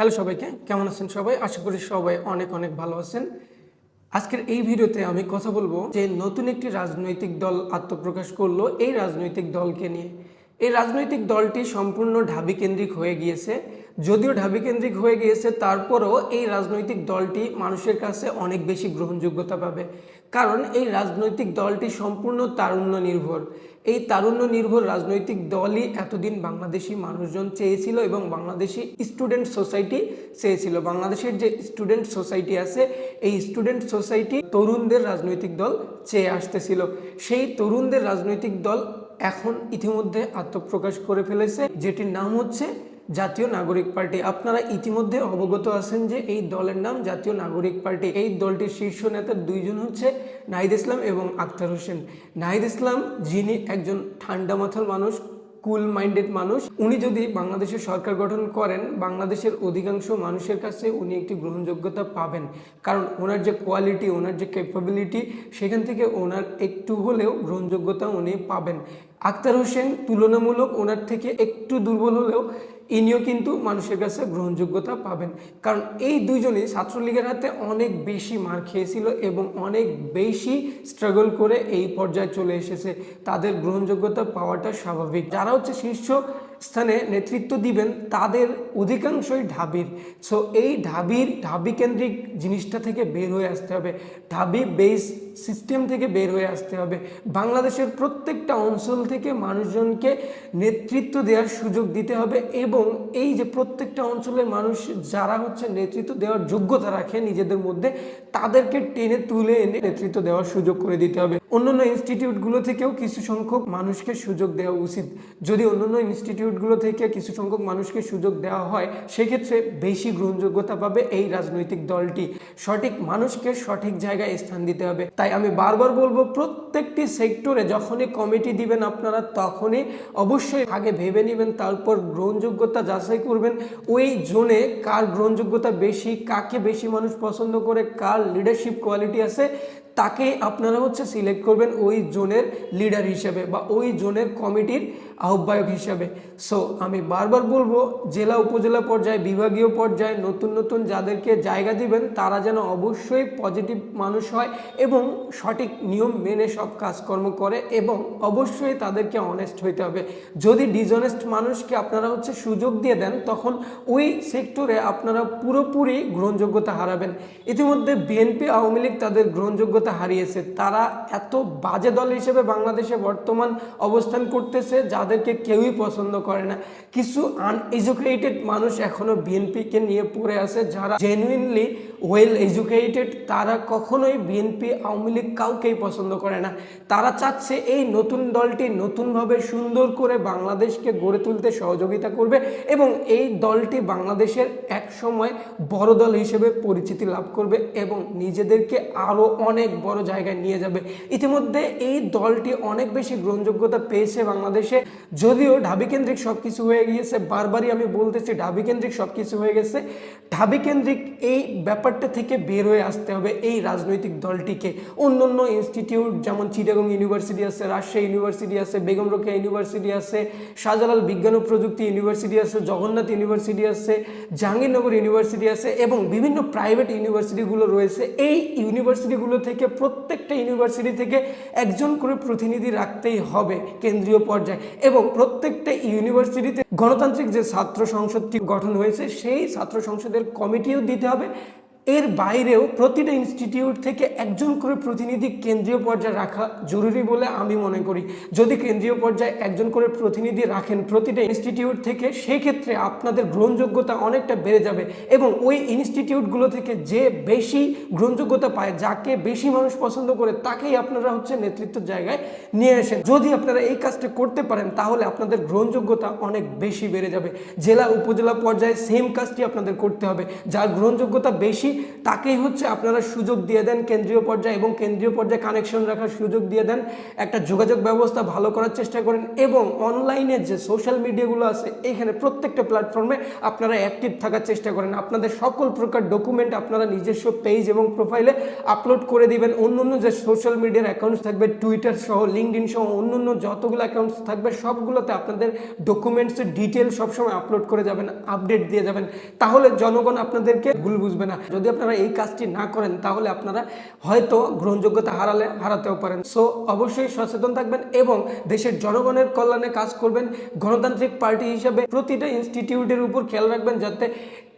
Hello সবাইকে, কেমন আছেন সবাই? আশা করি সবাই অনেক অনেক ভালো আছেন। আজকের এই ভিডিওতে আমি কথা বলব যে নতুন একটি রাজনৈতিক দল আত্মপ্রকাশ করল। এই রাজনৈতিক দলকে নিয়ে। এই রাজনৈতিক দলটি সম্পূর্ণ ঢাবি কেন্দ্রিক হয়ে গিয়েছে। যদিও ঢাবি কেন্দ্রিক হয়ে গিয়েছে, তারপরও এই রাজনৈতিক দলটি মানুষের কাছে অনেক বেশি গ্রহণযোগ্যতা পাবে। কারণ এই রাজনৈতিক দলটি সম্পূর্ণ তারুণ্য নির্ভর। এই তারুণ্য নির্ভর রাজনৈতিক দলই এতদিন বাংলাদেশি মানুষজন চেয়েছিল এবং বাংলাদেশি স্টুডেন্ট সোসাইটি চেয়েছিল। বাংলাদেশের যে স্টুডেন্ট সোসাইটি আছে, এই স্টুডেন্ট সোসাইটি তরুণদের রাজনৈতিক দল চেয়ে আসতেছিল। সেই তরুণদের রাজনৈতিক দল এখন ইতিমধ্যে আত্মপ্রকাশ করে ফেলেছে, যেটির নাম হচ্ছে জাতীয় নাগরিক পার্টি। আপনারা ইতিমধ্যে অবগত আছেন যে এই দলের নাম জাতীয় নাগরিক পার্টি। এই দলটির শীর্ষ নেতার দুইজন হচ্ছে নাহিদ ইসলাম এবং আক্তার হোসেন। নাহিদ ইসলাম যিনি একজন ঠান্ডা মাথার মানুষ, কুল মাইন্ডেড মানুষ, উনি যদি বাংলাদেশের সরকার গঠন করেন, বাংলাদেশের অধিকাংশ মানুষের কাছে উনি একটি গ্রহণযোগ্যতা পাবেন। কারণ ওনার যে কোয়ালিটি ওনার যে ক্যাপাবিলিটি সেখান থেকে ওনার একটু হলেও গ্রহণযোগ্যতা উনি পাবেন। আক্তার হোসেন তুলনামূলক ওনার থেকে একটু দুর্বল হলেও ইনিও কিন্তু মানুষের কাছে গ্রহণযোগ্যতা পাবেন। কারণ এই দুজনই ছাত্রলীগের হাতে অনেক বেশি মার খেয়েছিল এবং অনেক বেশি স্ট্রাগল করে এই পর্যায়ে চলে এসেছে। তাদের গ্রহণযোগ্যতা পাওয়াটা স্বাভাবিক। যারা হচ্ছে শীর্ষ স্থানে নেতৃত্ব দিবেন তাদের অধিকাংশই ঢাবির। সো এই ঢাবির, ঢাবি কেন্দ্রিক জিনিসটা থেকে বের হয়ে আসতে হবে। ঢাবি বেস সিস্টেম থেকে বের হয়ে আসতে হবে। বাংলাদেশের প্রত্যেকটা অঞ্চল থেকে মানুষজনকে নেতৃত্ব দেওয়ার সুযোগ দিতে হবে এবং এই যে প্রত্যেকটা অঞ্চলের মানুষ যারা হচ্ছে নেতৃত্ব দেওয়ার যোগ্যতা রাখে নিজেদের মধ্যে, তাদেরকে টেনে তুলে এনে নেতৃত্ব দেওয়ার সুযোগ করে দিতে হবে। অন্যান্য ইনস্টিটিউটগুলো থেকেও কিছু সংখ্যক মানুষকে সুযোগ দেওয়া উচিত। যদি অন্যান্য ইনস্টিটিউটগুলো থেকে কিছু সংখ্যক মানুষকে সুযোগ দেওয়া হয়, সেক্ষেত্রে বেশি গ্রহণযোগ্যতা পাবে এই রাজনৈতিক দলটি। সঠিক মানুষকে সঠিক জায়গায় স্থান দিতে হবে। তাই আমি বারবার বলব, প্রত্যেকটি সেক্টরে যখনই কমিটি দিবেন আপনারা, তখনই অবশ্যই আগে ভেবে নেবেন, তারপর গ্রহণযোগ্যতা যাচাই করবেন, ওই জোনে কার গ্রহণযোগ্যতা বেশি, কাকে বেশি মানুষ পছন্দ করে, কার লিডারশিপ কোয়ালিটি আছে তাকে আপনারা হচ্ছে সিলেক্ট করবেন ওই জোনের লিডার হিসেবে বা ওই জোনের কমিটির আহ্বায়ক হিসেবে। সো আমি বারবার বলব, জেলা উপজেলা পর্যায়ে, বিভাগীয় পর্যায়ে নতুন নতুন যাদেরকে জায়গা দিবেন, তারা যেন অবশ্যই পজিটিভ মানুষ হয় এবং সঠিক নিয়ম মেনে সব কাজকর্ম করে এবং অবশ্যই তাদেরকে অনেস্ট হইতে হবে। যদি ডিসঅনেস্ট মানুষকে আপনারা হচ্ছে সুযোগ দিয়ে দেন, তখন ওই সেক্টরে আপনারা পুরোপুরি গ্রহণযোগ্যতা হারাবেন। ইতিমধ্যে বিএনপি আওয়ামী লীগ তাদের গ্রহণযোগ্যতা হারিয়েছে। তারা এত বাজে দল হিসেবে বাংলাদেশে বর্তমান অবস্থান করতেছে যাদেরকে কেউই পছন্দ করে না। কিছু আনএজুকেটেড মানুষ এখনও বিএনপিকে নিয়ে পড়ে আছে যারা জেনুইনলি ওয়েল এজুকেটেড তারা কখনোই বিএনপি আওয়ামী লীগ কাউকেই পছন্দ করে না। তারা চাচ্ছে এই নতুন দলটি নতুনভাবে সুন্দর করে বাংলাদেশকে গড়ে তুলতে সহযোগিতা করবে এবং এই দলটি বাংলাদেশের এক সময় বড় দল হিসেবে পরিচিতি লাভ করবে এবং নিজেদেরকে আরও অনেক বড় জায়গায় নিয়ে যাবে। ইতিমধ্যে এই দলটি অনেক বেশি গ্রহণযোগ্যতা পেয়েছে বাংলাদেশে। যদিও ঢাবি কেন্দ্রিক সব কিছু হয়ে গিয়েছে, বারবারই আমি বলতেছি ঢাবি কেন্দ্রিক সব কিছু হয়ে গেছে। ঢাবি কেন্দ্রিক এই ব্যাপারটা থেকে বের হয়ে আসতে হবে এই রাজনৈতিক দলটিকে। অন্য অন্য ইনস্টিটিউট যেমন চিটাগং ইউনিভার্সিটি আছে, রাজশাহী ইউনিভার্সিটি আছে, বেগম রোকেয়া ইউনিভার্সিটি আছে, শাহজালাল বিজ্ঞান ও প্রযুক্তি ইউনিভার্সিটি আছে, জগন্নাথ ইউনিভার্সিটি আছে, জাহাঙ্গীরনগর ইউনিভার্সিটি আছে এবং বিভিন্ন প্রাইভেট ইউনিভার্সিটিগুলো রয়েছে। এই ইউনিভার্সিটিগুলো থেকে প্রত্যেকটা ইউনিভার্সিটি থেকে একজন করে প্রতিনিধি রাখতেই হবে কেন্দ্রীয় পর্যায়ে। এবং প্রত্যেকটা ইউনিভার্সিটিতে গণতান্ত্রিক যে ছাত্র সংসদটি গঠন হয়েছে, সেই ছাত্র সংসদের কমিটিও দিতে হবে। এর বাইরেও প্রতিটা ইনস্টিটিউট থেকে একজন করে প্রতিনিধি কেন্দ্রীয় পর্যায়ে রাখা জরুরি বলে আমি মনে করি। যদি কেন্দ্রীয় পর্যায়ে একজন করে প্রতিনিধি রাখেন প্রতিটা ইনস্টিটিউট থেকে সেই ক্ষেত্রে আপনাদের গ্রহণযোগ্যতা অনেকটা বেড়ে যাবে এবং ওই ইনস্টিটিউটগুলো থেকে যে বেশি গ্রহণযোগ্যতা পায়, যাকে বেশি মানুষ পছন্দ করে, তাকেই আপনারা হচ্ছে নেতৃত্বের জায়গায় নিয়ে আসেন। যদি আপনারা এই কাজটা করতে পারেন, তাহলে আপনাদের গ্রহণযোগ্যতা অনেক বেশি বেড়ে যাবে। জেলা, উপজেলা পর্যায়ে সেম কাজটি আপনাদের করতে হবে। যার গ্রহণযোগ্যতা বেশি তাকেই হচ্ছে আপনারা সুযোগ দিয়ে দেন কেন্দ্রীয় পর্যায়ে এবং কেন্দ্রীয় পর্যায়ে কানেকশন রাখার সুযোগ দিয়ে দেন, একটা যোগাযোগ ব্যবস্থা ভালো করার চেষ্টা করেন এবং অনলাইনে যে সোশ্যাল মিডিয়াগুলো আছে, এইখানে প্রত্যেকটা প্ল্যাটফর্মে আপনারা অ্যাক্টিভ থাকার চেষ্টা করেন। আপনাদের সকল প্রকার ডকুমেন্ট আপনারা নিজস্ব পেজ এবং প্রোফাইলে আপলোড করে দিবেন। অন্য অন্য যে সোশ্যাল মিডিয়ার অ্যাকাউন্টস থাকবে টুইটার সহ লিঙ্কড সহ অন্য অন্য যতগুলো অ্যাকাউন্টস থাকবে, সবগুলোতে আপনাদের ডকুমেন্টসের ডিটেল সবসময় আপলোড করে যাবেন আপডেট দিয়ে যাবেন। তাহলে জনগণ আপনাদেরকে ভুল বুঝবে না। যদি আপনারা এই কাজটি না করেন, তাহলে আপনারা হয়তো গ্রহণযোগ্যতা হারালে, হারাতেও পারেন। সো অবশ্যই সচেতন থাকবেন এবং দেশের জনগণের কল্যাণে কাজ করবেন। গণতান্ত্রিক পার্টি হিসেবে প্রতিটা ইনস্টিটিউটের উপর খেয়াল রাখবেন যাতে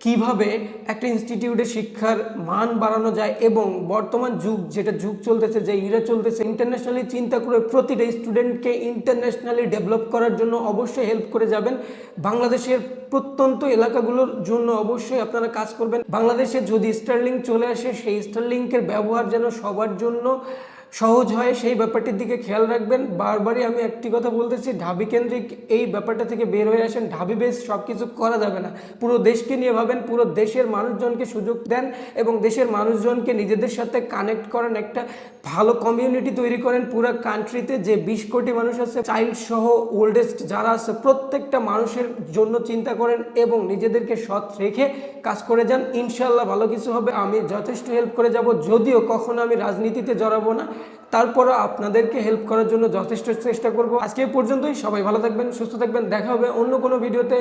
কীভাবে একটা ইনস্টিটিউটে শিক্ষার মান বাড়ানো যায় এবং বর্তমান যুগ, যেটা যুগ চলতেছে, যে ইরা চলতেছে ইন্টারন্যাশনালি চিন্তা করে প্রতিটা স্টুডেন্টকে ইন্টারন্যাশনালি ডেভেলপ করার জন্য অবশ্যই হেল্প করে যাবেন। বাংলাদেশের প্রত্যন্ত এলাকাগুলোর জন্য অবশ্যই আপনারা কাজ করবেন। বাংলাদেশে যদি স্টারলিং চলে আসে, সেই স্টারলিংকের ব্যবহার যেন সবার জন্য সহজ হয় সেই ব্যাপারটির দিকে খেয়াল রাখবেন। বারবারই আমি একটি কথা বলতেছি, ঢাবি কেন্দ্রিক এই ব্যাপারটা থেকে বের হয়ে আসেন। ঢাবি বেস সব কিছু করা যাবে না। পুরো দেশকে নিয়ে ভাবেন, পুরো দেশের মানুষজনকে সুযোগ দেন এবং দেশের মানুষজনকে নিজেদের সাথে কানেক্ট করেন। একটা ভালো কমিউনিটি তৈরি করেন পুরো কান্ট্রিতে যে বিশ কোটি মানুষ আছে চাইল্ড সহ ওল্ডেস্ট যারা আছে, প্রত্যেকটা মানুষের জন্য চিন্তা করেন এবং নিজেদেরকে সৎ রেখে কাজ করে যান। ইনশাল্লাহ ভালো কিছু হবে। আমি যথেষ্ট হেল্প করে যাব। যদিও কখনো আমি রাজনীতিতে জড়াবো না। তারপরও আপনাদেরকে হেল্প করার জন্য যথেষ্ট চেষ্টা করব। আজকে পর্যন্তই, সবাই ভালো থাকবেন, সুস্থ থাকবেন, দেখা হবে অন্য কোনো ভিডিওতে